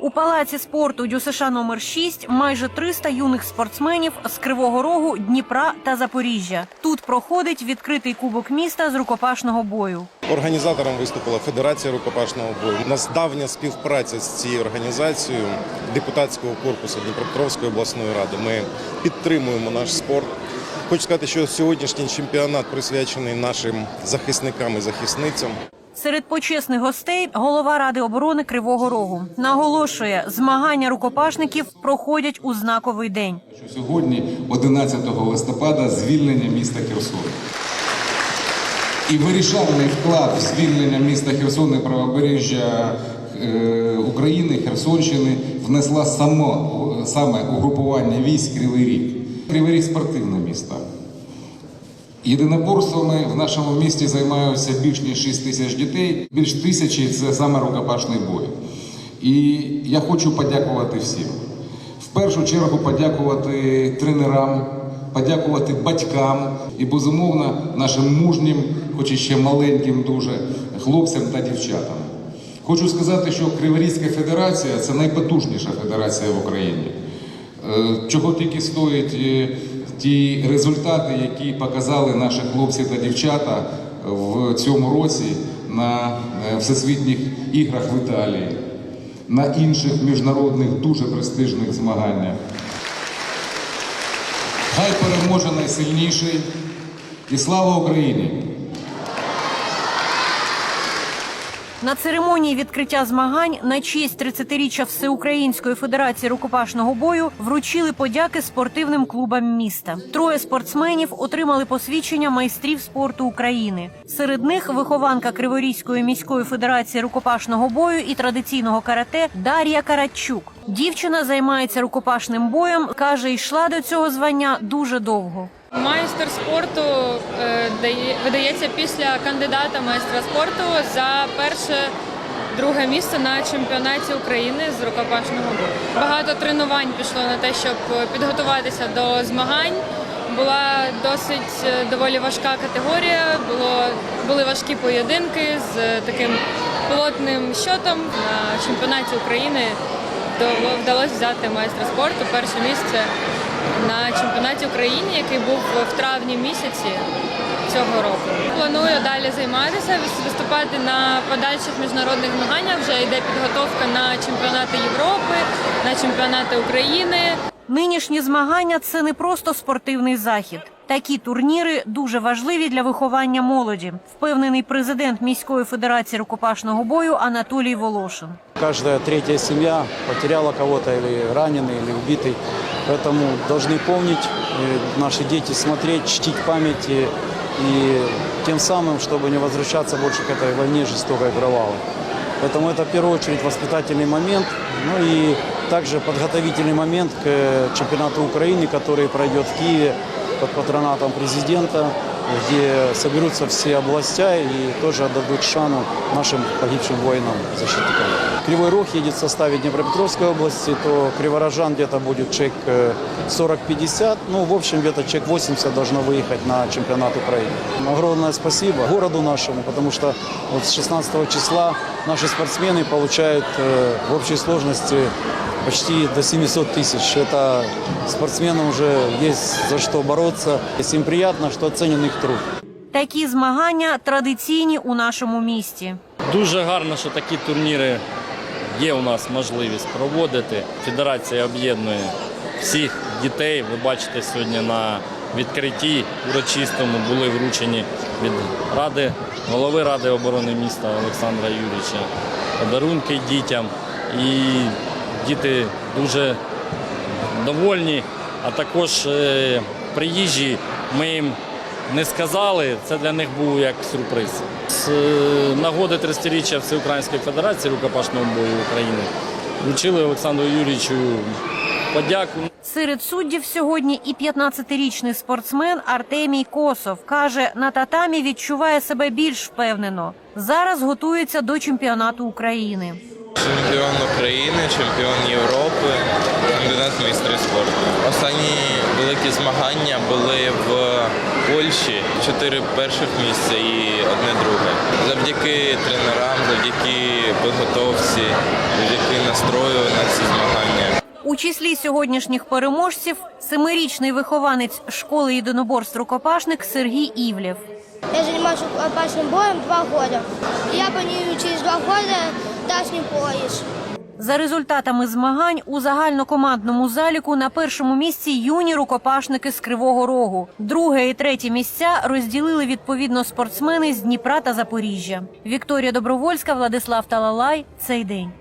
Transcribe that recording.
У палаці спорту ДЮСШ номер 6 майже 300 юних спортсменів з Кривого Рогу, Дніпра та Запоріжжя. Тут проходить відкритий кубок міста з рукопашного бою. Організатором виступила Федерація рукопашного бою. У нас давня співпраця з цією організацією депутатського корпусу Дніпропетровської обласної ради. Ми підтримуємо наш спорт. Хочу сказати, що сьогоднішній чемпіонат присвячений нашим захисникам і захисницям. Серед почесних гостей голова ради оборони Кривого Рогу наголошує, змагання рукопашників проходять у знаковий день. сьогодні, 11 листопада, звільнення міста Херсон. І вирішальний вклад в звільнення міста Херсон і правобережжя е, України, Херсонщини внесла само, саме угрупування військ Кривий Ріг. Кривий Ріг спортивне місто. Єдиноборствами в нашому місті займаються більш ніж 6 тисяч дітей, більш тисячі це саме рукопашний бой. І я хочу подякувати всім. В першу чергу подякувати тренерам, подякувати батькам і безумовно нашим мужнім, хоч і ще маленьким дуже хлопцям та дівчатам. Хочу сказати, що Криворізька федерація це найпотужніша федерація в Україні. Е, Чого тільки стоять е, ті результати, які показали наші хлопці та дівчата в цьому році на е, всесвітніх іграх в Італії, на інших міжнародних дуже престижних змаганнях. Хай переможе найсильніший і слава Україні! На церемонії відкриття змагань на честь 30-річчя Всеукраїнської федерації рукопашного бою вручили подяки спортивним клубам міста. Троє спортсменів отримали посвідчення майстрів спорту України. Серед них вихованка Криворізької міської федерації рукопашного бою і традиційного карате Дар'я Карачук. Дівчина займається рукопашним боєм. каже, йшла до цього звання дуже довго. Майстер спорту е, видається після кандидата майстра спорту за перше друге місце на чемпіонаті України з рукопашного бою. Багато тренувань пішло на те, щоб підготуватися до змагань. Була досить е, доволі важка категорія. Було були важкі поєдинки з таким плотним щотом на чемпіонаті України. Вдало- Вдалося взяти майстра спорту перше місце на чемпіонаті України, який був в травні місяці цього року. Планую далі займатися, виступати на подальших міжнародних змаганнях. Вже йде підготовка на чемпіонати Європи, на чемпіонати України. Нинішні змагання це не просто спортивний захід. Такі турніри дуже важливі для виховання молоді, впевнений президент міської федерації рукопашного бою Анатолій Волошин. Каждая третья семья потеряла кого-то или раненый, или убитый. Поэтому должны помнить э, наши дети, смотреть, чтить память и, и тем самым, чтобы не возвращаться больше к этой войне жестокой кровавой. Поэтому это в первую очередь воспитательный момент, ну и также подготовительный момент к э, чемпионату Украины, который пройдет в Киеве под патронатом президента, где соберутся все областя и тоже отдадут шану нашим погибшим воинам-защитникам. Кривой Рог едет в составе Днепропетровской области, то Криворожан где-то будет чек э, 40-50, ну, в общем, где-то чек 80 должно выехать на чемпионат Украины. Огромное спасибо городу нашему, потому что вот с 16 числа наши спортсмены получают э, в общей сложности почти до 700 тысяч. Это спортсменам уже есть за что бороться. Всем приятно, что оценен их труд. Такі змагання традиційні у нашому місті. Дуже гарно, що такі турніри є у нас можливість проводити. Федерація об'єднує всіх дітей. Ви бачите, сьогодні на відкритті урочистому були вручені від ради, голови Ради оборони міста Олександра Юрійовича подарунки дітям. І діти дуже довольні, а також е, приїжджі. Ми їм не сказали, це для них був як сюрприз. З е, нагоди 30-річчя Всеукраїнської Федерації рукопашного бою України вручили Олександру Юрійовичу подяку. Серед суддів сьогодні і 15-річний спортсмен Артемій Косов каже, на татамі відчуває себе більш впевнено. Зараз готується до чемпіонату України. Чемпіон України, чемпіон Європи, кандидат майстрів спорту. Останні великі змагання були в Польщі. Чотири перших місця і одне друге. Завдяки тренерам, завдяки підготовці, завдяки настрою на ці змагання. У числі сьогоднішніх переможців семирічний вихованець школи єдиноборств рукопашник Сергій Івлєв. Я занимаюсь рукопашным боем два года. Я планирую через два года дачный пояс. За результатами змагань у загальнокомандному заліку на першому місці юні рукопашники з Кривого Рогу. Друге і третє місця розділили відповідно спортсмени з Дніпра та Запоріжжя. Вікторія Добровольська, Владислав Талалай. Цей день.